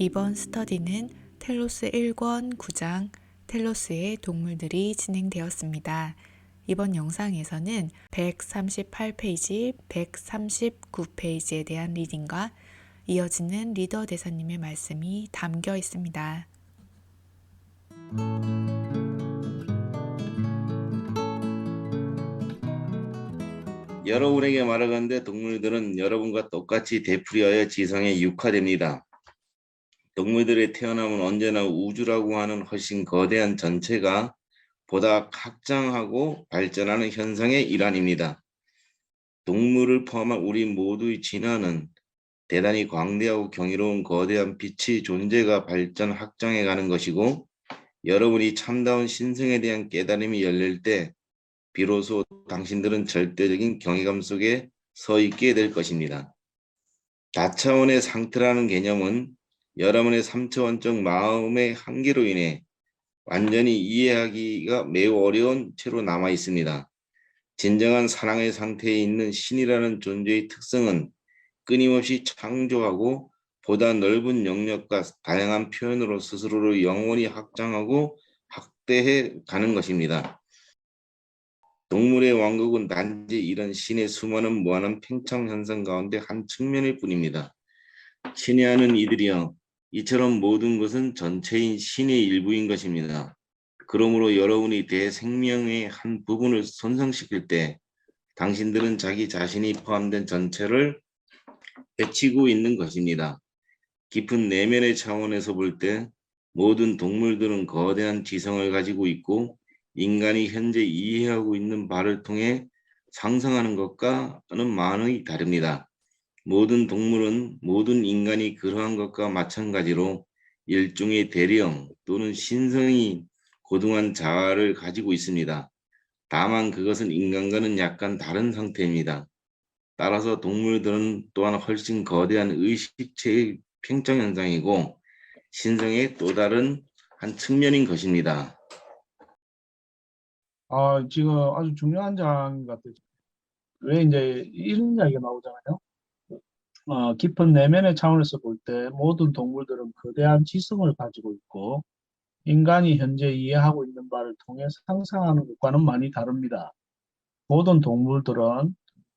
이번 스터디는 텔로스 1권 9장 텔로스의 동물들이 진행되었습니다. 이번 영상에서는 138페이지, 139페이지에 대한 리딩과 이어지는 리더 대사님의 말씀이 담겨 있습니다. 여러분에게 말하건대 동물들은 여러분과 똑같이 되풀이하여 지성에 육화됩니다. 동물들의 태어남은 언제나 우주라고 하는 훨씬 거대한 전체가 보다 확장하고 발전하는 현상의 일환입니다. 동물을 포함한 우리 모두의 진화는 대단히 광대하고 경이로운 거대한 빛의 존재가 발전 확장해 가는 것이고 여러분이 참다운 신성에 대한 깨달음이 열릴 때 비로소 당신들은 절대적인 경외감 속에 서 있게 될 것입니다. 다차원의 상태라는 개념은 여러분의 3차원적 마음의 한계로 인해 완전히 이해하기가 매우 어려운 채로 남아 있습니다. 진정한 사랑의 상태에 있는 신이라는 존재의 특성은 끊임없이 창조하고 보다 넓은 영역과 다양한 표현으로 스스로를 영원히 확장하고 확대해 가는 것입니다. 동물의 왕국은 단지 이런 신의 수많은 무한한 팽창 현상 가운데 한 측면일 뿐입니다. 신의하는 이들이여 이처럼 모든 것은 전체인 신의 일부인 것입니다. 그러므로 여러분이 대생명의 한 부분을 손상시킬 때 당신들은 자기 자신이 포함된 전체를 해치고 있는 것입니다. 깊은 내면의 차원에서 볼 때 모든 동물들은 거대한 지성을 가지고 있고 인간이 현재 이해하고 있는 바를 통해 상상하는 것과는 많이 다릅니다. 모든 동물은 모든 인간이 그러한 것과 마찬가지로 일종의 대령 또는 신성이 고등한 자아를 가지고 있습니다. 다만 그것은 인간과는 약간 다른 상태입니다. 따라서 동물들은 또한 훨씬 거대한 의식체의 팽창 현상이고 신성의 또 다른 한 측면인 것입니다. 아, 지금 아주 중요한 장 같아요. 왜 이제 이런 이야기가 나오잖아요. 어, 깊은 내면의 차원에서 볼 때 모든 동물들은 거대한 지성을 가지고 있고 인간이 현재 이해하고 있는 바를 통해 상상하는 것과는 많이 다릅니다. 모든 동물들은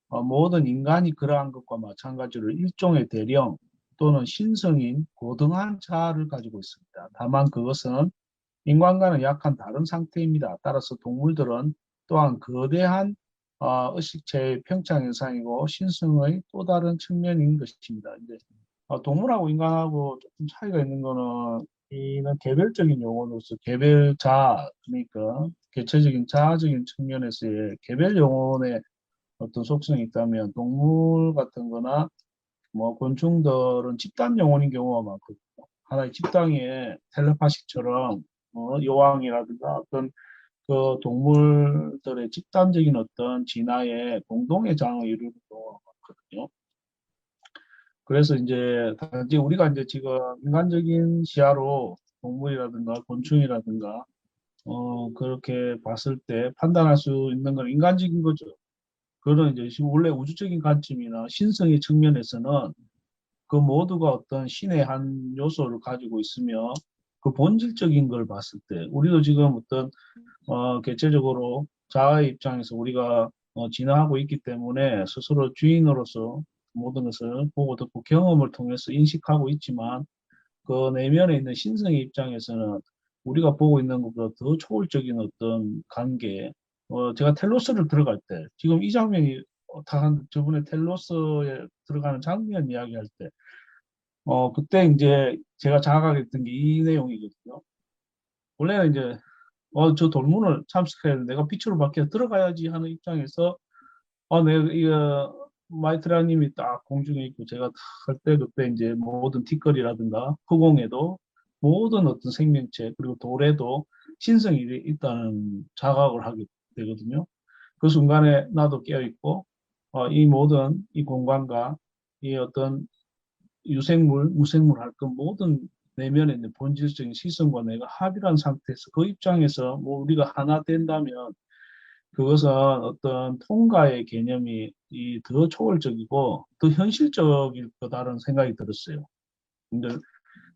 어, 모든 인간이 그러한 것과 마찬가지로 일종의 대령 또는 신성인 고등한 자아를 가지고 있습니다. 다만 그것은 인간과는 약간 다른 상태입니다. 따라서 동물들은 또한 거대한 어, 의식체의 평창 현상이고 신성의 또 다른 측면인 것입니다. 이제 어, 동물하고 인간하고 조금 차이가 있는 거는 이는 개별적인 용어로서 개별 자 그러니까 개체적인 자아적인 측면에서의 개별 영혼의 어떤 속성이 있다면 동물 같은 거나 뭐 곤충들은 집단 영혼인 경우가 많거든요. 하나의 집단의 텔레파식처럼 어, 여왕이라든가 어떤 그 동물들의 집단적인 어떤 진화에 공동의 장을 이루는 경우가 많거든요. 그래서 이제 단지 우리가 이제 지금 인간적인 시야로 동물이라든가 곤충이라든가 어 그렇게 봤을 때 판단할 수 있는 건 인간적인 거죠. 그런 이제 원래 우주적인 관점이나 신성의 측면에서는 그 모두가 어떤 신의 한 요소를 가지고 있으며 그 본질적인 걸 봤을 때 우리도 지금 어떤 어 개체적으로 자아의 입장에서 우리가 어, 진화하고 있기 때문에 스스로 주인으로서 모든 것을 보고 듣고 경험을 통해서 인식하고 있지만 그 내면에 있는 신성의 입장에서는 우리가 보고 있는 것보다 더 초월적인 어떤 관계 어 제가 텔로스를 들어갈 때 지금 이 장면이 어, 다 저번에 텔로스에 들어가는 장면 이야기할 때 어, 그때 이제 제가 자각하게 됐던 게 이 내용이거든요. 원래는 이제, 어, 저 돌문을 참석해야 돼. 내가 빛으로 밖에 들어가야지 하는 입장에서, 어, 내가, 이거, 마이트라님이 딱 공중에 있고 제가 할 때 그때 이제 모든 티끌이라든가 허공에도 모든 어떤 생명체 그리고 돌에도 신성이 있다는 자각을 하게 되거든요. 그 순간에 나도 깨어있고, 어, 이 모든 이 공간과 이 어떤 유생물, 무생물 할 것 모든 내면에 있는 본질적인 시선과 내가 합일한 상태에서 그 입장에서 뭐 우리가 하나 된다면 그것은 어떤 통과의 개념이 이 더 초월적이고 더 현실적일 거다라는 생각이 들었어요. 근데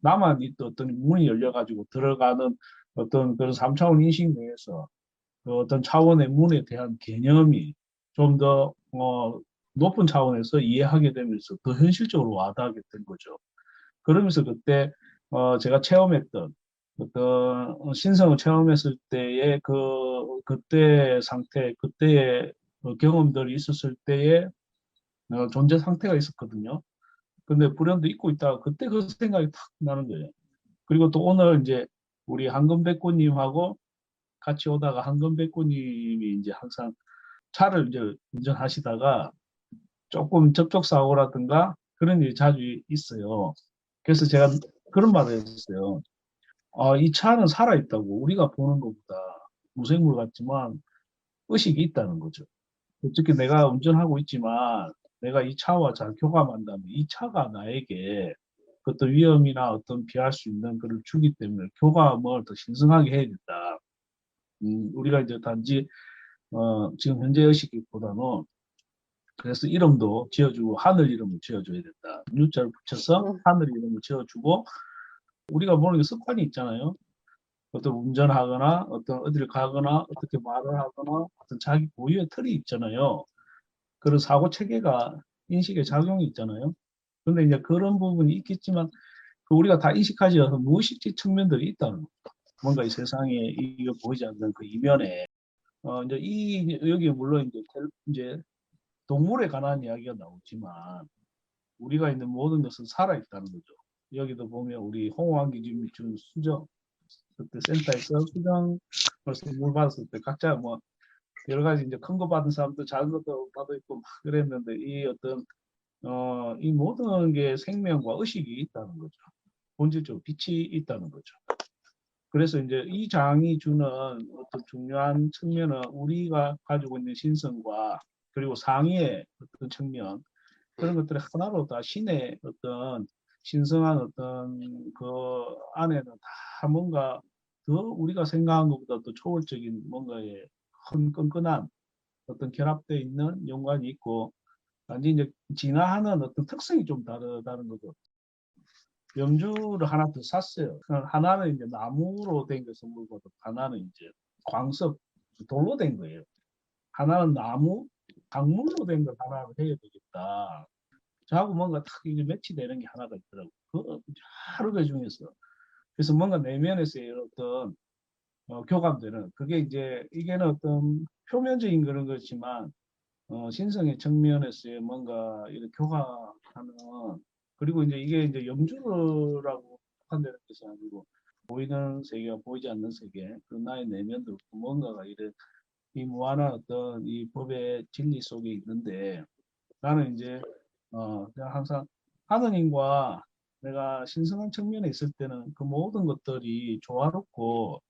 나만 있던 어떤 문이 열려가지고 들어가는 어떤 그런 3차원 인식 내에서 그 어떤 차원의 문에 대한 개념이 좀더 어, 높은 차원에서 이해하게 되면서 더 현실적으로 와닿게 된 거죠. 그러면서 그때 어, 제가 체험했던 어떤 어, 신성을 체험했을 때의 그 그때 상태, 그때의 어, 경험들이 있었을 때의 어, 존재 상태가 있었거든요. 근데 불현도 잊고 있다가 그때 그 생각이 탁 나는 거예요. 그리고 또 오늘 이제 우리 한금백구님하고 같이 오다가 한금백구님이 이제 항상 차를 이제 운전하시다가 조금 접촉 사고라든가 그런 일이 자주 있어요. 그래서 제가 그런 말을 했어요. 아, 이 차는 살아 있다고 우리가 보는 것보다 무생물 같지만 의식이 있다는 거죠. 솔직히 내가 운전하고 있지만 내가 이 차와 잘 교감한다면 이 차가 나에게 그 어떤 위험이나 어떤 피할 수 있는 그를 주기 때문에 교감을 더 신성하게 해야겠다. 음, 우리가 이제 단지 어, 지금 현재 의식보다는 그래서 이름도 지어주고 하늘 이름을 지어줘야 된다. 유자를 붙여서 음. 하늘 이름을 지어주고 우리가 보는 게 습관이 있잖아요. 어떤 운전하거나 어떤 어디를 가거나 어떻게 말을 하거나 어떤 자기 고유의 틀이 있잖아요. 그런 사고 체계가 인식의 작용이 있잖아요. 근데 이제 그런 부분이 있겠지만 그 우리가 다 인식하지 않아서 무의식적 측면들이 있다는 거죠. 뭔가 이 세상에 이거 보이지 않는 그 이면에 어 이제 이 여기 물론 이제 텔- 이제 동물에 관한 이야기가 나오지만 우리가 있는 모든 것은 살아 있다는 거죠. 여기도 보면 우리 홍황기 주민 준 수정 그때 센터에서 수정 선물 받았을 때 각자 뭐 여러 가지 이제 큰 거 받은 사람도 작은 것도 받아 있고 막 그랬는데 이 어떤 어 이 모든 게 생명과 의식이 있다는 거죠. 본질적으로 빛이 있다는 거죠. 그래서 이제 이 장이 주는 어떤 중요한 측면은 우리가 가지고 있는 신성과 그리고 상의의 어떤 측면 그런 것들이 하나로 다 신의 어떤 신성한 어떤 그 안에는 다 뭔가 더 우리가 생각한 것보다 더 초월적인 뭔가의 큰 끈끈한 어떤 결합되어 있는 연관이 있고 단지 이제 진화하는 어떤 특성이 좀 다르다는 거죠. 염주를 하나 더 샀어요. 그 하나는 이제 나무로 된 것을 물고도 하나는 이제 광석 돌로 된 거예요. 하나는 나무, 강물로 된 걸 하나 해야 되겠다. 저하고 뭔가 딱 이게 매치되는 게 하나가 있더라고. 그 여러 개 중에서. 그래서 뭔가 내면에서의 어떤 어, 교감되는 그게 이제 이게는 어떤 표면적인 그런 거지만 어, 신성의 측면에서의 뭔가 이런 교감하는 그리고 이제 이게 이제 염주라고 판단되는 것이 아니고 보이는 세계와 보이지 않는 세계 그 나의 내면도 뭔가가 이런 이 무한한 어떤 이 법의 진리 속에 있는데 나는 이제 어 그냥 항상 하느님과 내가 신성한 측면에 있을 때는 그 모든 것들이 조화롭고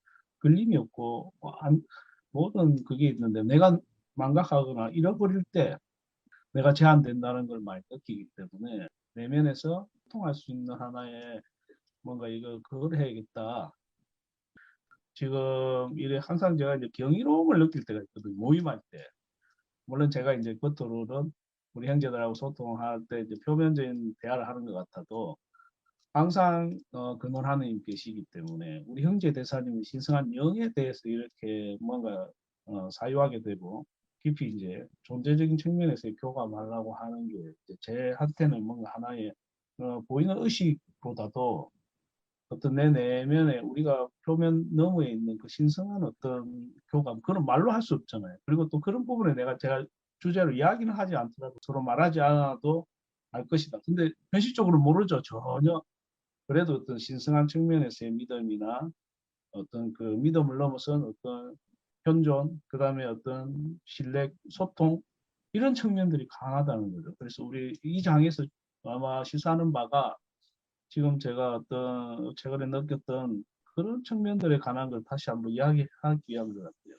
걸림이 없고 어, 안- 모든 그게 있는데 내가 망각하거나 잃어버릴 때 내가 제한된다는 걸 많이 느끼기 때문에 내면에서 통할 수 있는 하나의 뭔가 이거 그걸 해야겠다. 지금 이래 항상 제가 이제 경이로움을 느낄 때가 있거든요. 모임할 때. 물론 제가 이제 겉으로는 우리 형제들하고 소통할 때 이제 표면적인 대화를 하는 것 같아도 항상 어, 근원 하나님 계시기 때문에 우리 형제 대사님이 신성한 영에 대해서 이렇게 뭔가 어, 사유하게 되고 깊이 이제 존재적인 측면에서 교감하려고 하는 게 이제 제한테는 뭔가 하나의 어, 보이는 의식보다도 어떤 내 내면에 우리가 표면 너머에 있는 그 신성한 어떤 교감 그런 말로 할 수 없잖아요. 그리고 또 그런 부분에 내가 제가 주제로 이야기는 하지 않더라도 서로 말하지 않아도 알 것이다. 근데 현실적으로 모르죠 전혀. 그래도 어떤 신성한 측면에서의 믿음이나 어떤 그 믿음을 넘어선 어떤 현존, 그 다음에 어떤 신뢰, 소통 이런 측면들이 강하다는 거죠. 그래서 우리 이 장에서 아마 시사하는 바가 지금 제가 어떤 최근에 느꼈던 그런 측면들에 관한 걸 다시 한번 이야기하기 위한 것 같아요.